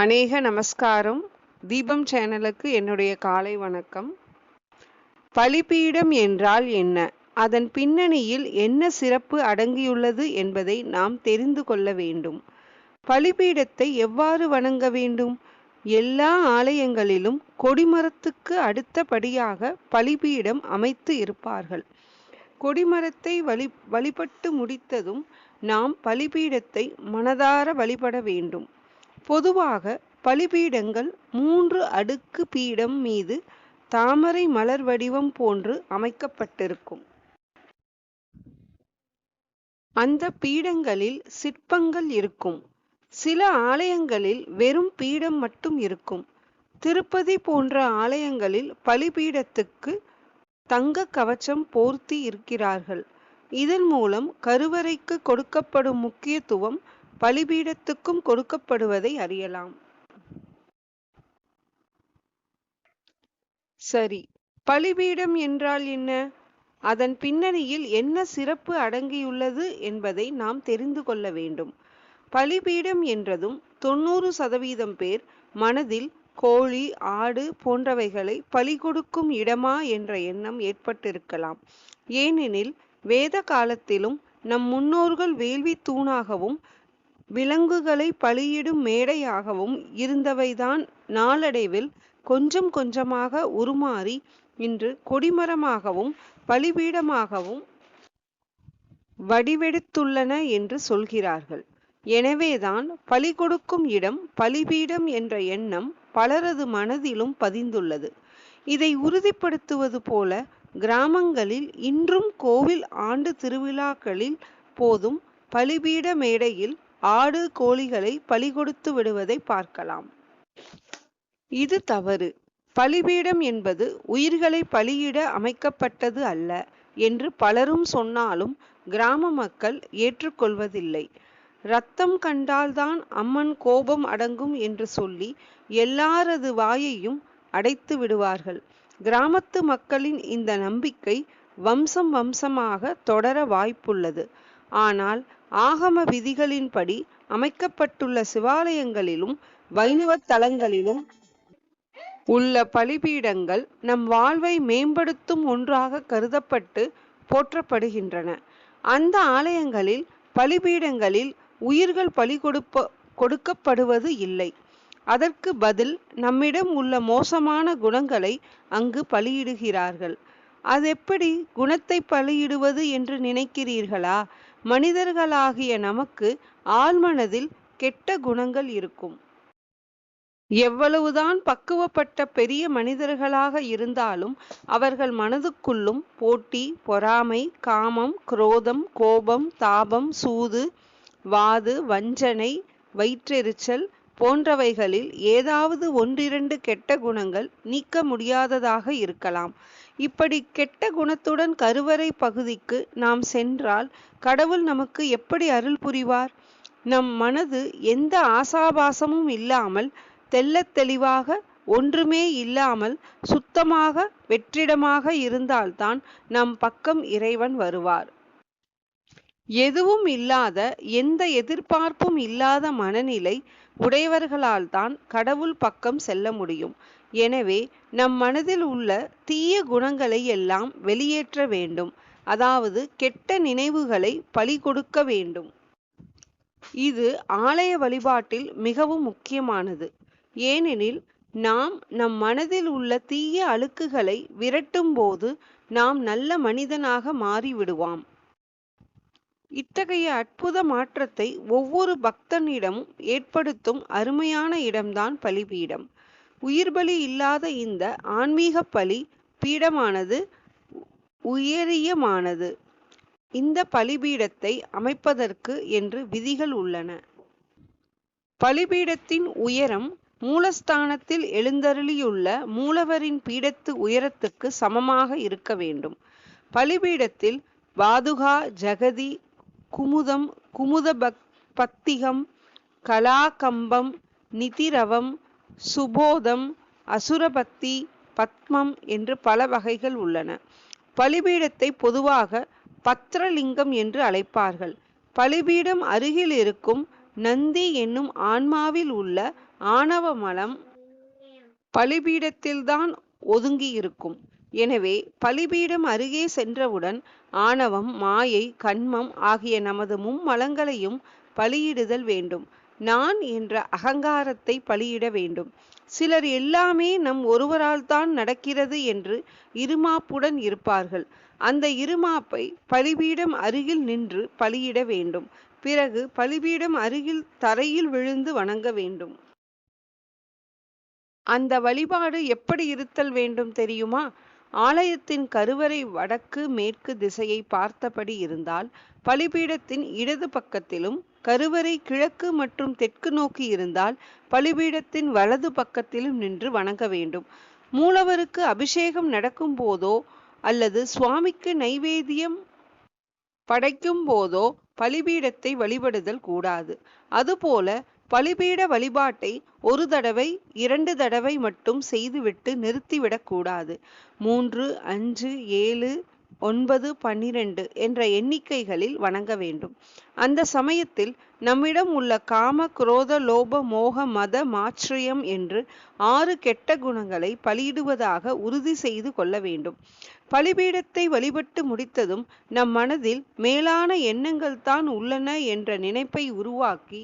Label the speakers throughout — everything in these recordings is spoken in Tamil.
Speaker 1: அநேக நமஸ்காரம். தீபம் சேனலுக்கு என்னுடைய காலை வணக்கம். பலிபீடம் என்றால் என்ன? அதன் பின்னணியில் என்ன சிறப்பு அடங்கியுள்ளது என்பதை நாம் தெரிந்து கொள்ள வேண்டும். பலிபீடத்தை எவ்வாறு வணங்க வேண்டும்? எல்லா ஆலயங்களிலும் கொடிமரத்துக்கு அடுத்தபடியாக பலிபீடம் அமைத்து இருப்பார்கள். கொடிமரத்தை வழி வழிபட்டு முடித்ததும் நாம் பலிபீடத்தை மனதார வழிபட வேண்டும். பொதுவாக பலிபீடங்கள் மூன்று அடுக்கு பீடம் மீது தாமரை மலர் வடிவம் போன்று அமைக்கப்பட்டிருக்கும். அந்த பீடங்களில் சிற்பங்கள் இருக்கும். சில ஆலயங்களில் வெறும் பீடம் மட்டும் இருக்கும். திருப்பதி போன்ற ஆலயங்களில் பலிபீடத்துக்கு தங்க கவச்சம் போர்த்தி இருக்கிறார்கள். இதன் மூலம் கருவறைக்கு கொடுக்கப்படும் முக்கியத்துவம் பலிபீடத்துக்கும் கொடுக்கப்படுவதை அறியலாம். சரி பலிபீடம் என்றால் என்ன? அதன் பின்னணியில் என்ன சிறப்பு அடங்கியுள்ளது என்பதை நாம் தெரிந்து கொள்ள வேண்டும். பலிபீடம் என்றதும் தொண்ணூறு சதவீதம் பேர் மனதில் கோழி ஆடு போன்றவைகளை பலி கொடுக்கும் இடமா என்ற எண்ணம் ஏற்பட்டிருக்கலாம். ஏனெனில் வேத காலத்திலும் நம் முன்னோர்கள் வேள்வி தூணாகவும் விலங்குகளை பலியிடும் மேடையாகவும் இருந்தவைதான் நாளடைவில் கொஞ்சம் கொஞ்சமாக உருமாறி இன்று கொடிமரமாகவும் பலிபீடமாகவும் வடிவெடுத்துள்ளன என்று சொல்கிறார்கள். எனவேதான் பலி கொடுக்கும் இடம் பலிபீடம் என்ற எண்ணம் பலரது மனதிலும் பதிந்துள்ளது. இதை உறுதிப்படுத்துவது போல கிராமங்களில் இன்றும் கோவில் ஆண்டு திருவிழாக்களில் போதும் பலிபீட மேடையில் ஆடு கோழிகளை பலி கொடுத்து விடுவதை பார்க்கலாம். இது தவறு. பலிபீடம் என்பது உயிர்களை பலியிட அமைக்கப்பட்டது அல்ல என்று பலரும் சொன்னாலும் கிராம மக்கள் ஏற்றுக்கொள்வதில்லை. ரத்தம் கண்டால்தான் அம்மன் கோபம் அடங்கும் என்று சொல்லி எல்லாரது வாயையும் அடைத்து விடுவார்கள். கிராமத்து மக்களின் இந்த நம்பிக்கை வம்சம் வம்சமாக தொடர வாய்ப்புள்ளது. ஆனால் ஆகம விதிகளின்படி அமைக்கப்பட்டுள்ள சிவாலயங்களிலும் வைணவ தலங்களிலும் உள்ள பலிபீடங்கள் நம் வாழ்வை மேம்படுத்தும் ஒன்றாக கருதப்பட்டு போற்றப்படுகின்றன. அந்த ஆலயங்களில் பலிபீடங்களில் உயிர்கள் பலி கொடுப்ப கொடுக்கப்படுவது இல்லை. அதற்கு பதில் நம்மிடம் உள்ள மோசமான குணங்களை அங்கு பலியிடுகிறார்கள். அதெப்படி குணத்தை பலியிடுவது என்று நினைக்கிறீர்களா? மனிதர்களாகிய நமக்கு ஆழ்மனதில் கெட்ட குணங்கள் இருக்கும். எவ்வளவுதான் பக்குவப்பட்ட பெரிய மனிதர்களாக இருந்தாலும் அவர்கள் மனதுக்குள்ளும் போட்டி பொறாமை காமம் குரோதம் கோபம் தாபம் சூது வாது வஞ்சனை வயிற்றெரிச்சல் போன்றவைகளில் ஏதாவது ஒன்றிரண்டு கெட்ட குணங்கள் நீக்க முடியாததாக இருக்கலாம். இப்படி கெட்ட குணத்துடன் கருவறை பகுதிக்கு நாம் சென்றால் கடவுள் நமக்கு எப்படி அருள் புரிவார்? நம் மனது எந்த ஆசாபாசமும் இல்லாமல் தெள்ளத் தெளிவாக ஒன்றுமே இல்லாமல் சுத்தமாக வெற்றிடமாக இருந்தால்தான் நம் பக்கம் இறைவன் வருவார். எதுவும் இல்லாத எந்த எதிர்பார்ப்பும் இல்லாத மனநிலை உடையவர்களால் தான் கடவுள் பக்கம் செல்ல முடியும். எனவே நம் மனதில் உள்ள தீய குணங்களை எல்லாம் வெளியேற்ற வேண்டும். அதாவது கெட்ட நினைவுகளை பலி கொடுக்க வேண்டும். இது ஆலய வழிபாட்டில் மிகவும் முக்கியமானது. ஏனெனில் நாம் நம் மனதில் உள்ள தீய அழுக்குகளை விரட்டும் போது நாம் நல்ல மனிதனாக மாறிவிடுவாம். இத்தகைய அற்புத மாற்றத்தை ஒவ்வொரு பக்தனிடமும் ஏற்படுத்தும் அருமையான இடம்தான் பலிபீடம். உயிர் பலி இல்லாத இந்த ஆன்மீக பலி பீடமானது உயரியமானது. இந்த பலிபீடத்தை அமைப்பதற்கு என்று விதிகள் உள்ளன. பலிபீடத்தின் உயரம் மூலஸ்தானத்தில் எழுந்தருளியுள்ள மூலவரின் பீடத்து உயரத்துக்கு சமமாக இருக்க வேண்டும். பலிபீடத்தில் பாதுகா ஜகதி குமுதம் குமுத பக் பக்திகம் கலாகம்பம் நிதிரவம் சுபோதம் அசுரபக்தி பத்மம் என்று பல வகைகள் உள்ளன. பலிபீடத்தை பொதுவாக பத்ரலிங்கம் என்று அழைப்பார்கள். பலிபீடம் அருகில் இருக்கும் நந்தி என்னும் ஆன்மாவில் உள்ள ஆணவ மலம் பலிபீடத்தில்தான் ஒதுங்கி இருக்கும் எனவே பலிபீடம் அருகே சென்றவுடன் ஆணவம் மாயை கண்மம் ஆகிய நமது மும்மலங்களையும் பலியிடுதல் வேண்டும். நான் என்ற அகங்காரத்தை பலியிட வேண்டும். சிலர் எல்லாமே நம் ஒருவரால் தான் நடக்கிறது என்று இருமாப்புடன் இருப்பார்கள். அந்த இருமாப்பை பலிபீடம் அருகில் நின்று பலியிட வேண்டும். பிறகு பலிபீடம் அருகில் தரையில் விழுந்து வணங்க வேண்டும். அந்த வழிபாடு எப்படி இருத்தல் வேண்டும் தெரியுமா? ஆலயத்தின் கருவறை வடக்கு மேற்கு திசையை பார்த்தபடி இருந்தால் பலிபீடத்தின் இடது பக்கத்திலும் கருவறை கிழக்கு மற்றும் தெற்கு நோக்கி இருந்தால் பலிபீடத்தின் வலது பக்கத்திலும் நின்று வணங்க வேண்டும். மூலவருக்கு அபிஷேகம் நடக்கும் போதோ அல்லது சுவாமிக்கு நைவேத்தியம் படைக்கும் போதோ பலிபீடத்தை வழிபடுதல் கூடாது. அதுபோல பலிபீட வழிபாட்டை ஒரு தடவை இரண்டு தடவை மட்டும் செய்துவிட்டு நிறுத்திவிடக்கூடாது மூன்று அஞ்சு ஏழு ஒன்பது பன்னிரண்டு என்ற எண்ணிக்கைகளில் வணங்க வேண்டும். அந்த சமயத்தில் நம்மிடம் உள்ள காம குரோத லோப மோக மத மாற்றியம் என்று ஆறு கெட்ட குணங்களை பலியிடுவதாக உறுதி செய்து கொள்ள வேண்டும். பலிபீடத்தை வழிபட்டு முடித்ததும் நம் மனதில் மேலான எண்ணங்கள் தான் உள்ளன என்ற நினைப்பை உருவாக்கி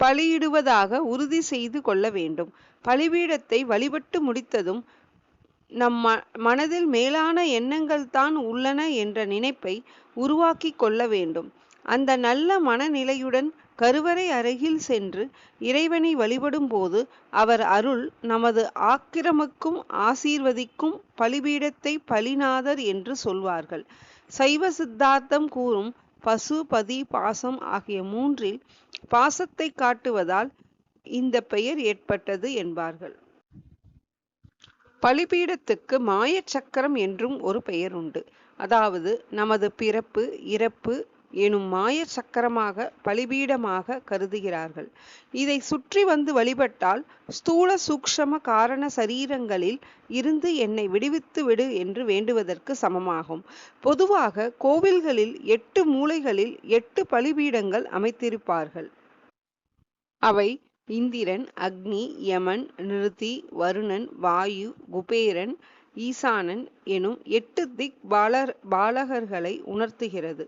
Speaker 1: பலியிடுவதாக உறுதி செய்து கொள்ள வேண்டும். பலிபீடத்தை வழிபட்டு முடித்ததும் நம் மனதில் மேலான எண்ணங்கள் தான் உள்ளன என்ற நினைப்பை உருவாக்கி கொள்ள வேண்டும். அந்த நல்ல மனநிலையுடன் கருவறை அருகில் சென்று இறைவனை வழிபடும் போது அவர் அருள் நமது ஆக்கிரமிக்கும் ஆசீர்வதிக்கும் பலிபீடத்தை பலிநாதர் என்று சொல்வார்கள். சைவ சித்தாந்தம் கூறும் பசு பதி பாசம் ஆகிய மூன்றில் பாசத்தை காட்டுவதால் இந்த பெயர் ஏற்பட்டது என்பார்கள். பலிபீடத்துக்கு மாயச் சக்கரம் என்றும் ஒரு பெயர் உண்டு. அதாவது நமது பிறப்பு இறப்பு எனும் மாய சக்கரமாக பலிபீடமாக கருதுகிறார்கள். இதை சுற்றி வந்து வழிபட்டால் ஸ்தூல சூக்ஷம காரண சரீரங்களில் இருந்து என்னை விடுவித்து விடு என்று வேண்டுவதற்கு சமமாகும். பொதுவாக கோவில்களில் எட்டு மூலைகளில் எட்டு பலிபீடங்கள் அமைத்திருப்பார்கள். அவை இந்திரன் அக்னி யமன் நிருதி வருணன் வாயு குபேரன் ஈசானன் எனும் எட்டு திக் பாலர் பாலகர்களை உணர்த்துகிறது.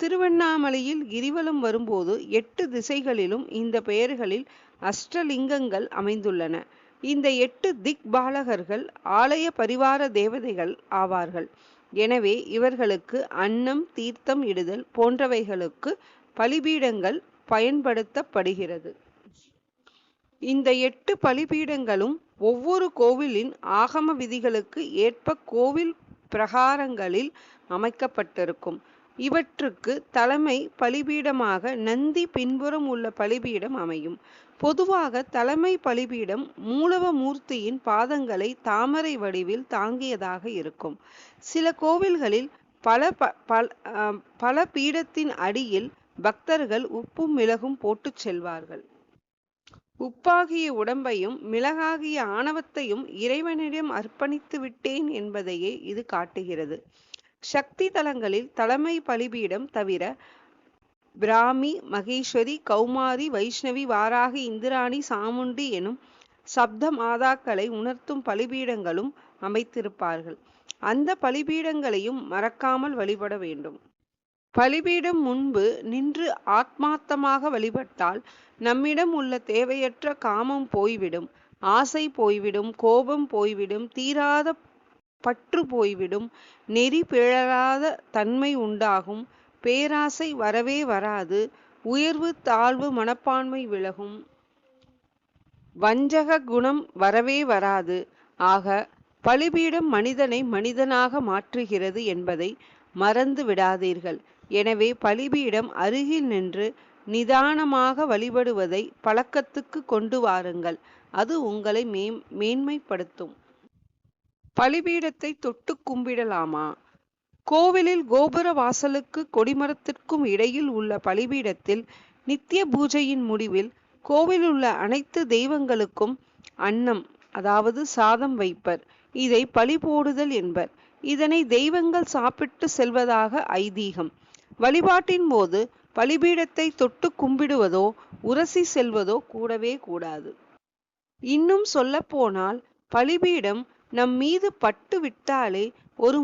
Speaker 1: திருவண்ணாமலையில் கிரிவலம் வரும்போது எட்டு திசைகளிலும் இந்த பெயர்களில் அஷ்டலிங்கங்கள் அமைந்துள்ளன. இந்த எட்டு திக் பாலகர்கள் ஆலய பரிவார தேவதைகள் ஆவார்கள். எனவே இவர்களுக்கு அன்னம் தீர்த்தம் இடுதல் போன்றவைகளுக்கு பலிபீடங்கள் பயன்படுத்தப்படுகிறது. இந்த எட்டு பலிபீடங்களும் ஒவ்வொரு கோவிலின் ஆகம விதிகளுக்கு ஏற்ப கோவில் பிரகாரங்களில் அமைக்கப்பட்டிருக்கும். இவற்றுக்கு தலைமை பலிபீடமாக நந்தி பின்புறம் உள்ள பலிபீடம் அமையும். பொதுவாக தலைமை பலிபீடம் மூலவ மூர்த்தியின் பாதங்களை தாமரை வடிவில் தாங்கியதாக இருக்கும். சில கோவில்களில் பல பல பல பீடத்தின் அடியில் பக்தர்கள் உப்பும் மிளகும் போட்டுச் செல்வார்கள். உப்பாகிய உடம்பையும் மிளகாகிய ஆணவத்தையும் இறைவனிடம் அர்ப்பணித்து விட்டேன் என்பதையே இது காட்டுகிறது. சக்தி தலங்களில் தலைமை பலிபீடம் தவிர பிராமி மகேஸ்வரி கௌமாரி வைஷ்ணவி வாராகி இந்திராணி சாமுண்டி எனும் சப்த மாதாக்களை உணர்த்தும் பலிபீடங்களும் அமைத்திருப்பார்கள். அந்த பலிபீடங்களையும் மறக்காமல் வழிபட வேண்டும். பலிபீடம் முன்பு நின்று ஆத்மார்த்தமாக வழிபட்டால் நம்மிடம் உள்ள தேவையற்ற காமம் போய்விடும். ஆசை போய்விடும் கோபம் போய்விடும் தீராத பற்று போய்விடும். நெறி பிழறாத தன்மை உண்டாகும். பேராசை வரவே வராது. உயர்வு தாழ்வு மனப்பான்மை விலகும். வஞ்சக குணம் வரவே வராது. ஆக பலிபீடம் மனிதனை மனிதனாக மாற்றுகிறது என்பதை மறந்து விடாதீர்கள். எனவே பலிபீடம் அருகில் நின்று நிதானமாக வழிபடுவதை பழக்கத்துக்கு கொண்டு வாருங்கள். அது உங்களை மேம் மேன்மைப்படுத்தும். பலிபீடத்தை தொட்டு கும்பிடலாமா? கோவிலில் கோபுர வாசலுக்கு கொடிமரத்திற்கும் இடையில் உள்ள பலிபீடத்தில் நித்திய பூஜையின் முடிவில் கோவில் உள்ள அனைத்து தெய்வங்களுக்கும் அன்னம் அதாவது சாதம் வைப்பர். இதை பழி போடுதல் என்பர். இதனை தெய்வங்கள் சாப்பிட்டு செல்வதாக ஐதீகம். வழிபாட்டின் போது பலிபீடத்தை தொட்டு கும்பிடுவதோ உரசி செல்வதோ கூடவே கூடாது. இன்னும் சொல்லப்போனால் பலிபீடம் நம் மீது பட்டு விட்டாலே ஒரு